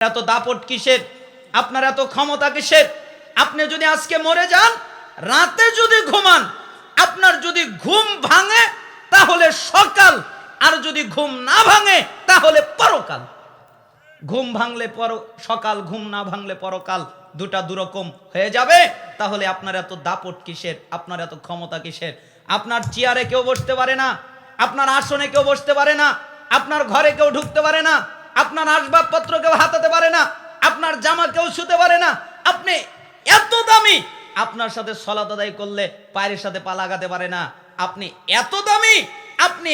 এত দাপট কিসের? আপনার এত ক্ষমতা কিসের? আপনি যদি আজকে মরে যান, রাতে যদি ঘুমান, আপনার যদি ঘুম ভাঙে, তাহলে সকাল। আর যদি ঘুম না ভাঙে, তাহলে পরকাল। ঘুম ভাঙলে পর, সকাল, ঘুম না ভাঙলে পরকাল দুটা দুরকম হয়ে যাবে। তাহলে আপনার এত দাপট কিসের? আপনার এত ক্ষমতা কিসের? আপনার চেয়ারে কেউ বসতে পারে না, আপনার আসনে কেউ বসতে পারে না, আপনার ঘরে কেউ ঢুকতে পারে না আপনার আসবাবপত্র কেউ হাতাতে পারে না, আপনার জামা কেউ শুতে পারে না, আপনি এত দামি, আপনার সাথে সলাত আদায় করলে পায়ের সাথে পা লাগাতে পারে না, আপনি এত দামি, আপনি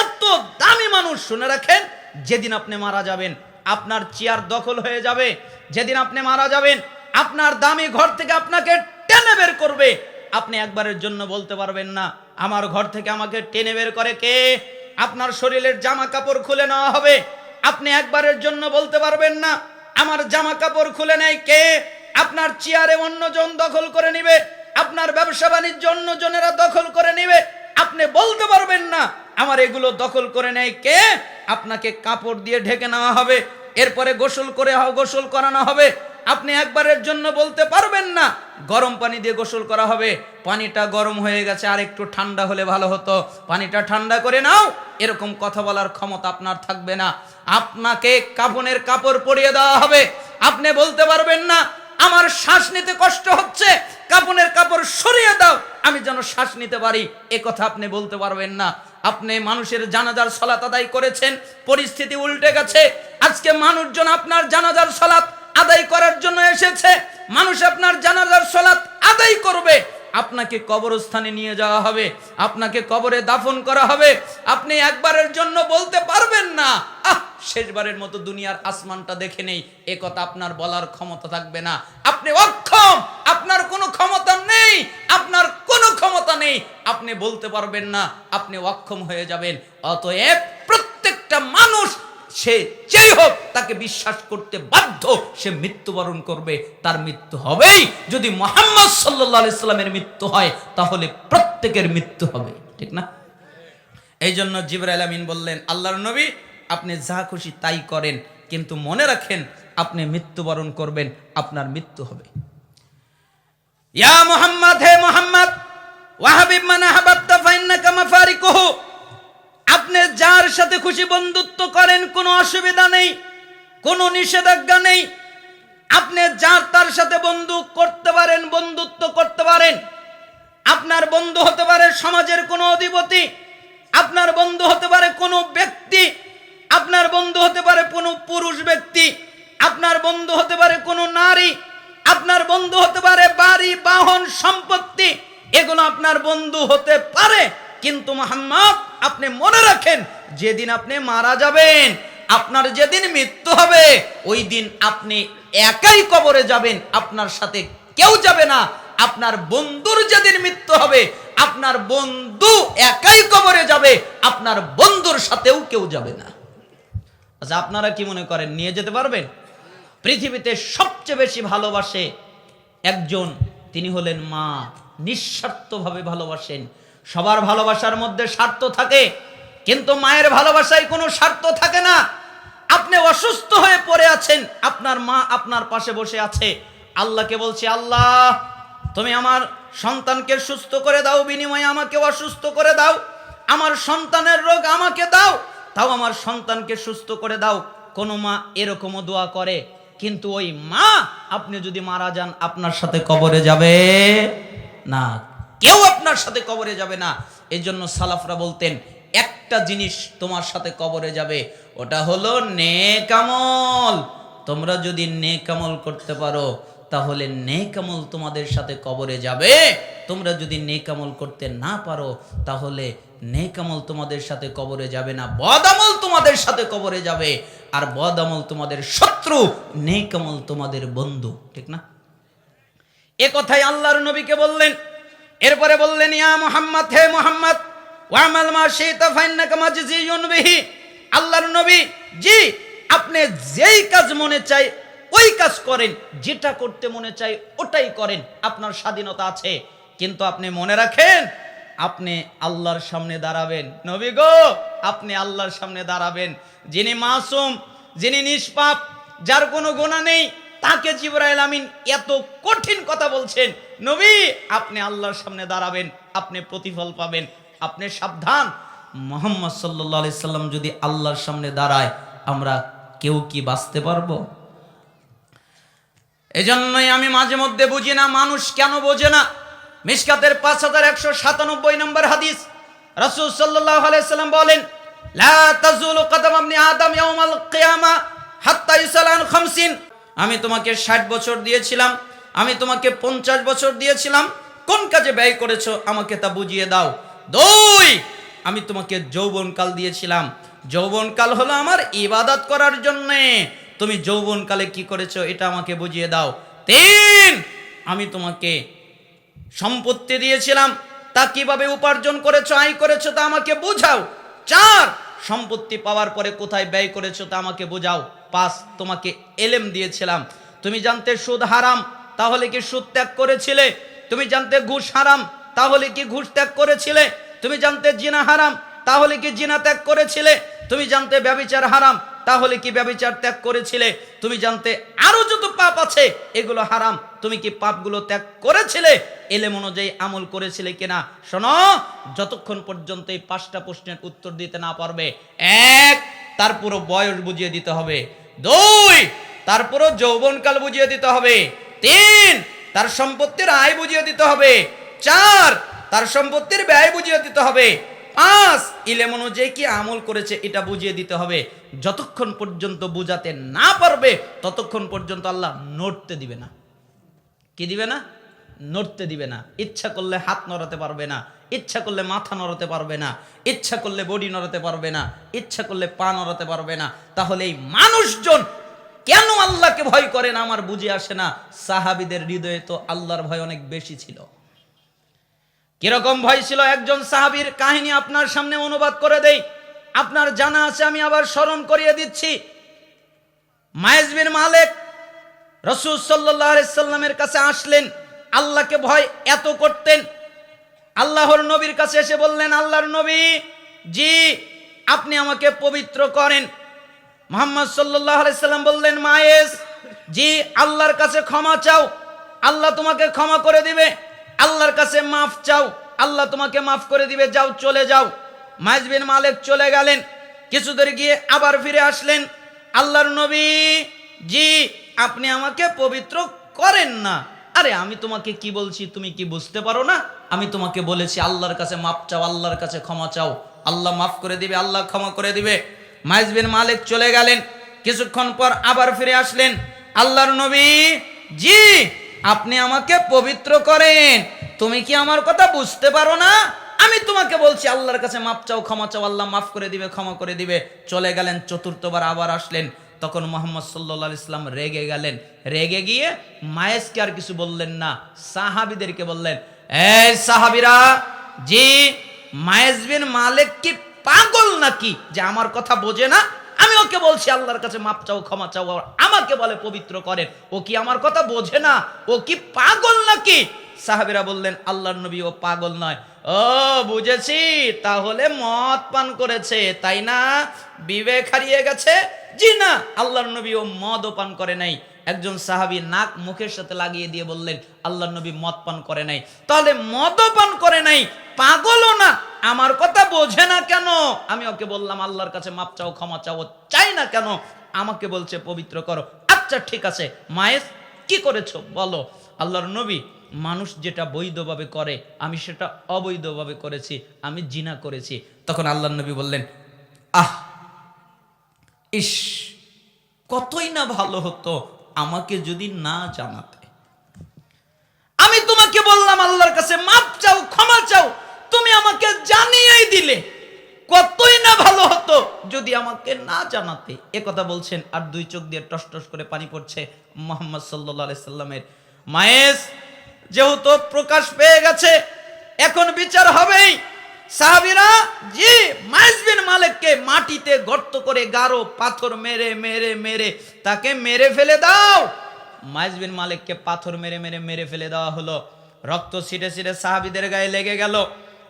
এত দামি মানুষ শুনে রাখেন, যেদিন আপনি মারা যাবেন, আপনার চেয়ার দখল হয়ে যাবে, যেদিন আপনি মারা যাবেন, আপনার দামি ঘর থেকে আপনাকে টেনে বের করবে, আপনি একবারের জন্য বলতে পারবেন না, আমার ঘর থেকে আমাকে টেনে বের করে কে? আপনার শরীরের জামা কাপড় খুলে নেওয়া হবে আপনি একবারের জন্য বলতে পারবেন না, আমার জামা কাপড় খুলে নেয় কে? আপনার চেয়ারে অন্যজন দখল করে নিবে, আপনার ব্যবসা বাণিজ্য অন্যজনেরা দখল করে নিবে, আপনি বলতে পারবেন না, আমার এগুলো দখল করে নেয় কে? আপনাকে কাপড় দিয়ে ঢেকে নেওয়া হবে, এরপরে গোসল করে গোসল করানো হবে আপনি একবারের জন্য বলতে পারবেন না, গরম পানি দিয়ে গোসল করা হবে। পানিটা গরম হয়ে গেছে, আর একটু ঠান্ডা হলে ভালো হতো। পানিটা ঠান্ডা করে নাও, এরকম কথা বলার ক্ষমতা আপনার থাকবে না। আপনাকে কাপনের কাপড় পরিয়ে দেওয়া হবে। আপনি বলতে পারবেন না, আমার শ্বাস নিতে কষ্ট হচ্ছে কাপনের কাপড় সরিয়ে দাও, আমি যেন শ্বাস নিতে পারি। এ কথা আপনি বলতে পারবেন না। আপনি মানুষের জানাজার সলাত আদায় করেছেন, পরিস্থিতি উল্টে গেছে। আজকে মানুষজন আপনার জানাজার সলাত আদায় করার জন্য এসেছে। মানুষ আপনার জানাজার সলাত আদায় করবে। আপনাকে কবরস্থানে নিয়ে যাওয়া হবে। আপনাকে কবরে দাফন করা হবে। আপনি একবারের জন্য বলতে পারবেন না, আহ, শেষবারের মতো দুনিয়ার আসমানটা দেখে নেই। এ কথা আপনার বলার ক্ষমতা থাকবে না। আপনি অক্ষম। আপনার কোনো ক্ষমতা নেই। আপনার কোনো ক্ষমতা নেই। আপনি বলতে পারবেন না, আপনি অক্ষম হয়ে যাবেন। অতএব প্রত্যেকটা মানুষ সে যেই হোক তাকে বিশ্বাস করতে বাধ্য, সে মৃত্যুবরণ করবে, তার মৃত্যু হবেই। যদি মোহাম্মদ সাল্লাহ ইসলামের মৃত্যু হয়, তাহলে প্রত্যেকের মৃত্যু হবে, ঠিক না? এই জন্য জিবরাইল আমিন বললেন, আল্লাহর নবী, আপনি যা খুশি তাই করেন, কিন্তু মনে রাখেন, আপনি মৃত্যুবরণ করবেন, আপনার মৃত্যু হবে। ইয়া মোহাম্মদ, হে মোহাম্মদ, ওয়াহাবিব মানে হাবাত্তা ফাইন্নাকা মাফারিকুহু। আপনি যার সাথে খুশি বন্ধুত্ব করেন, কোনো অসুবিধা নেই, কোনো নিষেধাজ্ঞা নেই। আপনি যার তার সাথে বন্ধু করতে পারেন, বন্ধুত্ব করতে পারেন। আপনার বন্ধু হতে পারে সমাজের কোনো অধিপতি, আপনার বন্ধু হতে পারে কোনো ব্যক্তি, আপনার বন্ধু হতে পারে কোনো পুরুষ ব্যক্তি, আপনার বন্ধু হতে পারে কোনো নারী, আপনার বন্ধু হতে পারে বাড়ি, বাহন, সম্পত্তি, এগুলো আপনার বন্ধু হতে পারে। কিন্তু মোহাম্মদ, আপনি মনে রাখেন, যেদিন আপনি মারা যাবেন, আপনার যেদিন মৃত্যু হবে, ওই দিন আপনি একাই কবরে যাবেন, আপনার সাথে কেউ যাবে না। আপনার বন্ধুর যেদিন মৃত্যু হবে, আপনার বন্ধু একাই কবরে যাবে, আপনার বন্ধুর সাথেও কেউ যাবে না। আচ্ছা আপনারা কি মনে করেন, নিয়ে যেতে পারবেন? পৃথিবীতে সবচেয়ে বেশি ভালোবাসে একজন, তিনি হলেন মা। নিঃস্বার্থভাবে ভালোবাসেন। সবার ভালোবাসার মধ্যে স্বার্থ থাকে, কিন্তু মায়ের ভালোবাসায় কোনো স্বার্থ থাকে না। আপনি অসুস্থ হয়ে পড়ে আছেন, আপনার মা আপনার পাশে বসে আছে। আল্লাহকে বলছে, আল্লাহ, তুমি আমার সন্তানকে সুস্থ করে দাও, বিনিময়ে আমাকে অসুস্থ করে দাও। আমার সন্তানের রোগ আমাকে দাও, তাও আমার সন্তানকে সুস্থ করে দাও। কোনো মা এরকমও দোয়া করে, কিন্তু ওই মা, আপনি যদি মারা যান, আপনার সাথে কবরে যাবে না। কেউ আপনার সাথে কবরে যাবে না। এই জন্য সালাফরা বলতেন, একটা জিনিস তোমার সাথে কবরে যাবে, ওটা হলো নেকামল তোমরা যদি নেকামল করতে পারো, তাহলে নেকামল তোমাদের সাথে কবরে যাবে। তোমরা যদি নেকামল করতে না পারো, তাহলে নেকামল তোমাদের সাথে কবরে যাবে না। বদামল তোমাদের সাথে কবরে যাবে, আর বদামল তোমাদের শত্রু নেকামল তোমাদের বন্ধু। ঠিক না? এ কথাই আল্লাহর নবীকে বললেন এরপরে বললেন, ইয়া মুহাম্মদ, হে মুহাম্মদ ওয়ামাল মা শিতা ফাইন্নাকা মাজজিয়ুন বিহি। আল্লাহর নবী, জি, আপনি যেই কাজ মনে চাই, ওই কাজ করেন, যেটা করতে মনে চাই, ওটাই করেন, আপনার স্বাধীনতা আছে। কিন্তু আপনি মনে রাখেন, আপনি আল্লাহর সামনে দাঁড়াবেন। নবী গো, আপনি আল্লাহর সামনে দাঁড়াবেন। যিনি মাসুম, যিনি নিষ্পাপ, যার কোনো গোনা নেই, তাকে জিবরাইল আমিন এত কঠিন কথা বলছেন নবী, আপনি আল্লাহর সামনে দাঁড়াবেন, আপনি প্রতিফল পাবেন, আপনি সাবধান। মোহাম্মদ সাল্লাহ আলি সাল্লাম যদি আল্লাহর সামনে দাঁড়ায়, আমরা কেউ কি বাঁচতে পারব? এজন্যই আমি মাঝে মধ্যে বুঝি না, মানুষ কেন বোঝে না। মিসকাতের পাঁচ হাজার একশো সাতানব্বই নম্বর হাদিস, রসুল সাল্লাহ আলাইসাল্লাম বলেন আমি তোমাকে ষাট বছর দিয়েছিলাম আমি তোমাকে পঞ্চাশ বছর দিয়েছিলাম। কোন কাজে ব্যয় করেছ? আমাকে তা বুঝিয়ে দাও। দুই, আমি তোমাকে যৌবনকাল দিয়েছিলাম। যৌবনকাল হলো আমার ইবাদত করার জন্যে। তুমি যৌবনকালে কি করেছ এটা আমাকে বুঝিয়ে দাও। তিন, আমি তোমাকে সম্পত্তি দিয়েছিলাম। তা কীভাবে উপার্জন করেছ, আয় করেছ তা আমাকে বুঝাও। চার, সম্পত্তি পাওয়ার পরে কোথায় ব্যয় করেছ তা আমাকে বোঝাও। পাঁচ, তোমাকে এলেম দিয়েছিলাম। তুমি জানতে সুদ হারাম। তাহলে কি সুদ ত্যাগ করেছিলে? তুমি জানতে ঘুষ হারাম, তাহলে কি ঘুষ ত্যাগ করেছিলে? তুমি জানতে জিনা হারাম, তাহলে কি জিনা ত্যাগ করেছিলে? তুমি জানতে ব্যবিচার হারাম, তাহলে কি ব্যবিচার ত্যাগ করেছিলে? তুমি জানতে আরও যত পাপ আছে, এগুলো হারাম, তুমি কি পাপগুলো ত্যাগ করেছিলে? এলেম অনুযায়ী আমল করেছিলে কিনা? শোনো, যতক্ষণ পর্যন্ত এই পাঁচটা প্রশ্নের উত্তর দিতে না পারবে, এক তার পুরো বয়স বুঝিয়ে দিতে হবে, দুই তার পুরো যৌবনকাল বুঝিয়ে দিতে হবে তিন, তার সম্পত্তির আয় বুঝিয়ে দিতে হবে। চার, তার সম্পত্তির ব্যয় বুঝিয়ে দিতে হবে। পাঁচ, ইলেম অনুযায়ী কি আমল করেছে এটা বুঝিয়ে দিতে হবে। যতক্ষণ পর্যন্ত বুঝাতে না পারবে, ততক্ষণ পর্যন্ত আল্লাহ নড়তে দিবে না। কি দিবে না? নড়তে দিবে না। ইচ্ছা করলে হাত নড়াতে পারবে না। ইচ্ছা করলে মাথা নড়াতে পারবে না। ইচ্ছা করলে বডি নড়াতে পারবে না। ইচ্ছা করলে পা নড়াতে পারবে না। তাহলে এই মানুষজন কেন আল্লাহকে ভয় করে না? আমার বুঝে আসে না। সাহাবিদের হৃদয়ে তো আল্লাহর ভয় অনেক বেশি ছিল। কীরকম ভয় ছিল? একজন সাহাবীর কাহিনী আপনার সামনে অনুবাদ করে দেই। আপনার জানা আছে, আমি আবার স্মরণ করিয়ে দিচ্ছি। মায়েজ বিন মালেক রসুল সাল্লামের কাছে আসলেন। আল্লাহকে ভয় এত করতেন। আল্লাহর নবীর কাছে এসে বললেন, আল্লাহর নবী, জি, আপনি আমাকে পবিত্র করেন। মোহাম্মদ সাল্লাম বললেন, মায়েস, জি, আল্লাহর কাছে ক্ষমা চাও। আল্লাহ তোমাকে ক্ষমা করে দিবে। আল্লাহর কাছে মাফ চাও। আল্লাহ তোমাকে মাফ করে দিবে। যাও, চলে যাও। মাইজ বিন মালেক চলে গেলেন। কিছু দূর গিয়ে আবার ফিরে আসলেন। আল্লাহর নবী, জি, আপনি আমাকে পবিত্র করেন না। আরে, আমি তোমাকে কি বলছি, তুমি কি বুঝতে পারো না? আমি তোমাকে বলেছি, আল্লাহর কাছে মাপ চাও, আল্লাহর কাছে ক্ষমা চাও। আল্লাহ মাফ করে দিবে, আল্লাহ ক্ষমা করে দিবে। মাইজ বিন মালিক চলে গেলেন। কিছুক্ষণ পর আবার ফিরে আসলেন। আল্লাহর নবী, জি, আপনি আমাকে পবিত্র করেন। তুমি কি আমার কথা বুঝতে পারো না? আমি তোমাকে বলছি, আল্লাহর কাছে মাপ চাও, ক্ষমা চাও, আল্লাহ মাফ করে দিবে, ক্ষমা করে দিবে। চলে গেলেন, চতুর্থবার আবার আসলেন। তখন মোহাম্মদ সাল্লা ইসলাম রেগে গেলেন। রেগে গিয়ে মায়েসকে আর কিছু বললেন না। সাহাবিদেরকে বললেন, এই সাহাবিরা, জি মায়েস বিন মালিক কি পাগল নাকি যে আমার কথা বোঝে না? আমি ওকে বলছি, আল্লাহর কাছে মাপ চাও, ক্ষমা চাও আমাকে বলে পবিত্র করেন। ও কি আমার কথা বোঝে না? ও কি পাগল নাকি? সাহাবিরা বললেন, আল্লাহর নবী ও পাগল নয়। ও, বুঝেছি, তাহলে মদ পান করেছে, তাই না? বিবেক হারিয়ে গেছে? জি না, আল্লাহর নবী ও মদও পান করে নাই। একজন সাহাবী নাক মুখের সাথে লাগিয়ে দিয়ে বললেন, আল্লাহর নবী মদ পান করে নাই। তাহলে মদও পান করে নাই, পাগলও না। আমার কথা বোঝে না কেন? আমি ওকে বললাম, আল্লাহর কাছে মাপ চাও, ক্ষমা চাও চাই না কেন? আমাকে বলছে, পবিত্র করো। আচ্ছা ঠিক আছে মায়ের কি করেছ? বলো। আল্লাহর নবী, মানুষ যেটা বৈধভাবে করে, আমি সেটা অবৈধভাবে করেছি, আমি জিনা করেছি। তখন আল্লাহর নবী বললেন, আহ, ইস, কতই না ভালো হতো আমাকে যদি না জানাতে। আমি তোমাকে বললাম, আল্লাহর কাছে মাপ চাও তুমি আমাকে জানিয়েই দিলে কতই না ভালো হতো যদি আমাকে না জানাতে, এ কথা বলছেন আর দুই চোখ দিয়ে টস টস করে পানি পড়ছে মোহাম্মদ সাল্লাহ সাল্লামের। মায়েস, যেহেতু প্রকাশ পেয়ে গেছে, এখন বিচার হবেই। সাহাবিরা, জি মালিককে মাটিতে গর্ত করে গারো, পাথর মেরে মেরে মেরে, তাকে মেরে ফেলে দাও। বিন মালিককে পাথর মেরে মেরে মেরে ফেলে দেওয়া হলো। রক্ত ছিটে ছিটে সাহাবিদের গায়ে লেগে গেল।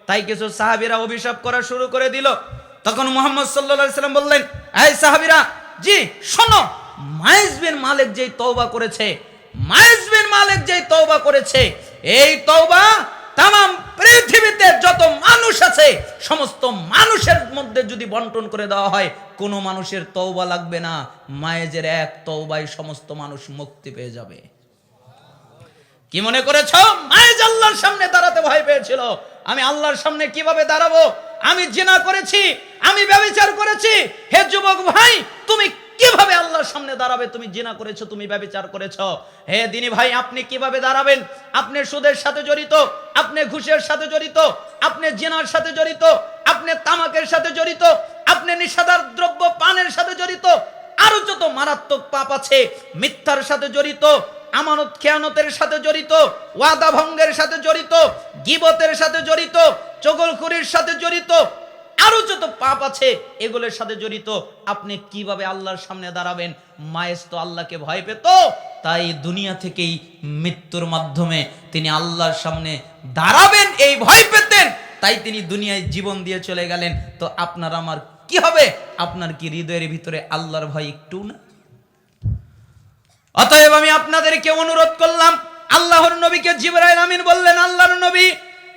তাই কিছু সাহাবিরা অভিশাপ করা শুরু করে দিল। তখন মোহাম্মদ সাল্লা সাল্লাম বললেন, এই সাহাবিরা, জি, শোনো মাইজ বিন মালিক যেই তওবা করেছে মাইজ বিন মালিক যেই তওবা করেছে, এই তওবা তাম পৃথিবীতে যত মানুষ আছে, সমস্ত মানুষের মধ্যে যদি বন্টন করে দেওয়া হয়, কোনো মানুষের তওবা লাগবে না, মায়েজের এক তওবায় সমস্ত মানুষ মুক্তি পেয়ে যাবে। কি মনে করেছ? মায়েজ আল্লাহর সামনে দাঁড়াতে ভয় পেয়েছিল। আমি আল্লাহর সামনে কীভাবে দাঁড়াবো? আমি জেনা করেছি, আমি ব্যবচার করেছি। হে যুবক ভাই, তুমি কীভাবে আল্লাহর সামনে দাঁড়াবে? তুমি জিনা করেছ, তুমি ব্যবচার করেছ। হে দিনী ভাই, আপনি কীভাবে দাঁড়াবেন? আপনি সুদের সাথে জড়িত, আপনি ঘুষের সাথে জড়িত, আপনি জিনার সাথে জড়িত, আপনি তামাকের সাথে জড়িত, আপনি নিষাদার দ্রব্য পানের সাথে জড়িত, আরও যত মারাত্মক পাপ আছে, মিথ্যার সাথে জড়িত আমানত খেয়ানতের সাথে জড়িত, ওয়াদা ভঙ্গের সাথে জড়িত, গিবতের সাথে জড়িত, চগলখুরির সাথে জড়িত, আরও যত পাপ আছে এগুলোর সাথে জড়িত, আপনি কীভাবে আল্লাহর সামনে দাঁড়াবেন? মায়েস তো আল্লাহকে ভয় পেত, তাই দুনিয়া থেকেই মৃত্যুর মাধ্যমে তিনি আল্লাহর সামনে দাঁড়াবেন, এই ভয় পেতেন, তাই তিনি দুনিয়ায় জীবন দিয়ে চলে গেলেন। তো আপনার আমার কি হবে? আপনার কি হৃদয়ের ভিতরে আল্লাহর ভয় একটু না? অতএব আমি আপনাদেরকে অনুরোধ করলাম, আল্লাহর নবীকে জিবরাইল আমিন বললেন, আল্লাহর নবী,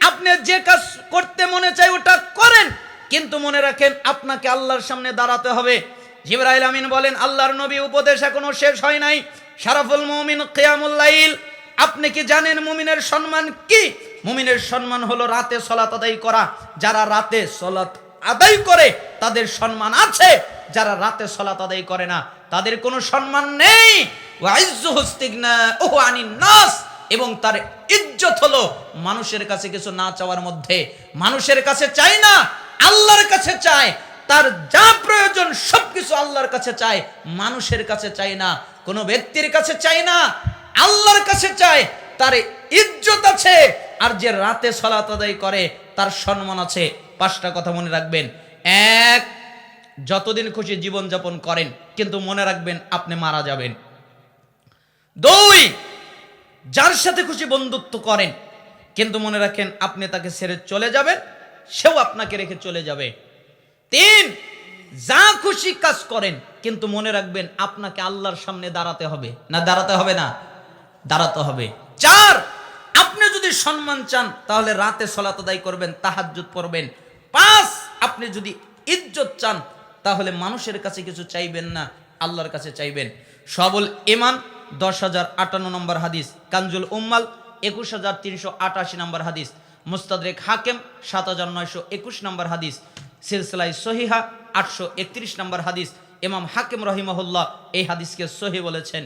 আপনি যে কাজ করতে মনে চাই ওটা করেন, কিন্তু মনে রাখেন আপনাকে আল্লাহর সামনে দাঁড়াতে হবে। জিবরাইল আমিন বলেন, আল্লাহর নবী, উপদেশ এখনও শেষ হয় নাই। শারাফুল মুমিন কিয়ামুল্লাইল আপনি কি জানেন মুমিনের সম্মান কি? মুমিনের সম্মান হলো রাতে সলাত আদায় করা। যারা রাতে সলাত আদায় করে, তাদের সম্মান আছে। যারা রাতে সলাত আদায় করে না, তাদের কোনো সম্মান নেই। এবং তার ইজ্জত হলো মানুষের কাছে কিছু না চাওয়ার মধ্যে। মানুষের কাছে চায় না, আল্লাহর কাছে চায়। তার যা প্রয়োজন সবকিছু আল্লাহর কাছে চায়। মানুষের কাছে চায় না, কোনো ব্যক্তির কাছে চায় না, আল্লাহর কাছে চায়। তার ইজ্জত আছে, আর যে রাতে সলাত আদায় করে, তার সম্মান আছে। পাঁচটা কথা মনে রাখবেন। এক, যতদিন খুশি জীবন যাপন করেন, কিন্তু মনে রাখবেন আপনি মারা যাবেন। দুই যার সাথে খুশি বন্ধুত্ব করেন, কিন্তু মনে রাখেন আপনি তাকে ছেড়ে চলে যাবেন, সেও আপনাকে রেখে চলে যাবে। তিন, যা খুশি কাজ করেন, কিন্তু মনে রাখবেন আপনাকে আল্লাহর সামনে দাঁড়াতে হবে। না দাঁড়াতে হবে না, দাঁড়াতে হবে। চার, আপনি যদি সম্মান চান, তাহলে রাতে সলাত আদায় করবেন, তাহাজ্জুদ পড়বেন। পাঁচ, আপনি যদি ইজ্জত চান, তাহলে মানুষের কাছে কিছু চাইবেন না, আল্লাহর কাছে চাইবেন। সবল ইমান দশ হাজার আটান্ন নম্বর হাদিস কাঞ্জুল উম্মাল, একুশ হাজার তিনশো আটাশি নম্বর হাদিস, মুস্তাদরেক হাকেম, সাত হাজার নয়শো একুশ নম্বর হাদিস সিলসিলাই সহিহা, আটশো একত্রিশ নম্বর হাদিস এমাম হাকিম রহিমহুল্লাহ এই হাদিসকে সহি বলেছেন।